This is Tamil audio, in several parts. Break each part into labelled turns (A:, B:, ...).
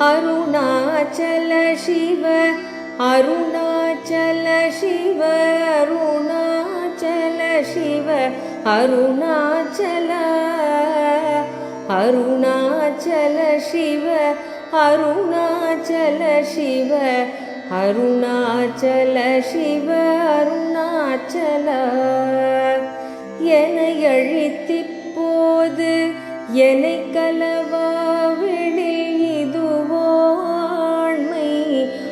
A: அருணாச்சல சிவ அருணாச்சல சிவ அருணாச்சல சிவ அருணாச்சல அருணாச்சல சிவ அருணாச்சல சிவ அருணாச்சல சிவ அருணாச்சல. என அழித்திப்போது என்னை கலவா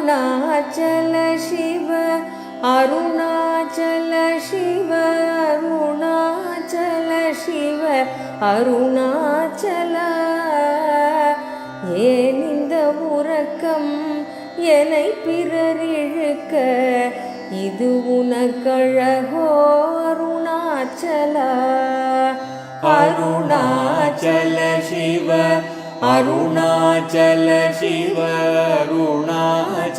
A: அருணாச்சல சிவ அருணாச்சல சிவ அருணாச்சல சிவ அருணாச்சல. ஏன் இந்த உறக்கம் என்னை பிறரிழுக்க? இது உனக்கழகோ அருணாச்சல?
B: அருணாச்சல சிவ அருணாச்சல சிவ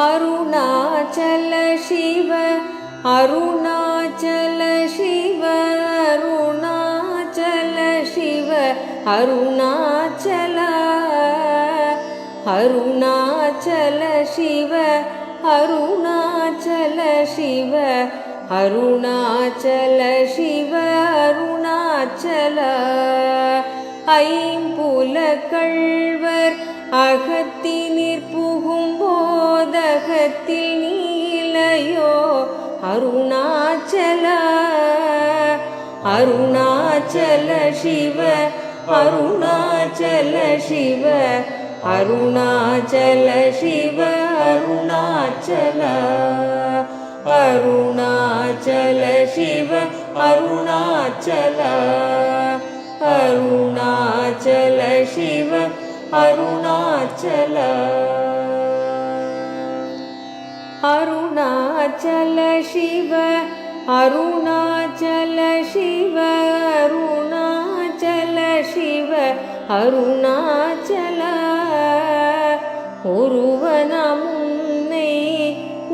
A: அருணாச்சல சிவ அருணாச்சல சிவ அருணாச்சல சிவ அருணாச்சல அருணாச்சல சிவ அருணாச்சல சிவ அருணாச்சல சிவ அருணாச்சல. ஐம்புல கள்வர் அகத்தினி உலகத்தில் நீலையோ? அருணாச்சல அருணாச்சல சிவ அருணாச்சல சிவ அருணாச்சல சிவ அருணாச்சல அருணாச்சல சிவ அருணாச்சல அருணாச்சல சிவ அருணாச்சல. அருணாச்சல சிவ அருணாச்சல சிவ அருணாச்சல சிவ அருணாச்சல. ஒருவனாம் உன்னை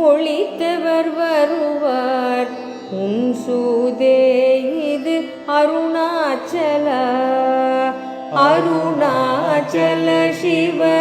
A: ஒளித்தவர் வருவார். உன் சூதே இது அருணாச்சல. அருணாச்சல சிவ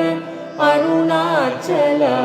A: அருணாச்சலா.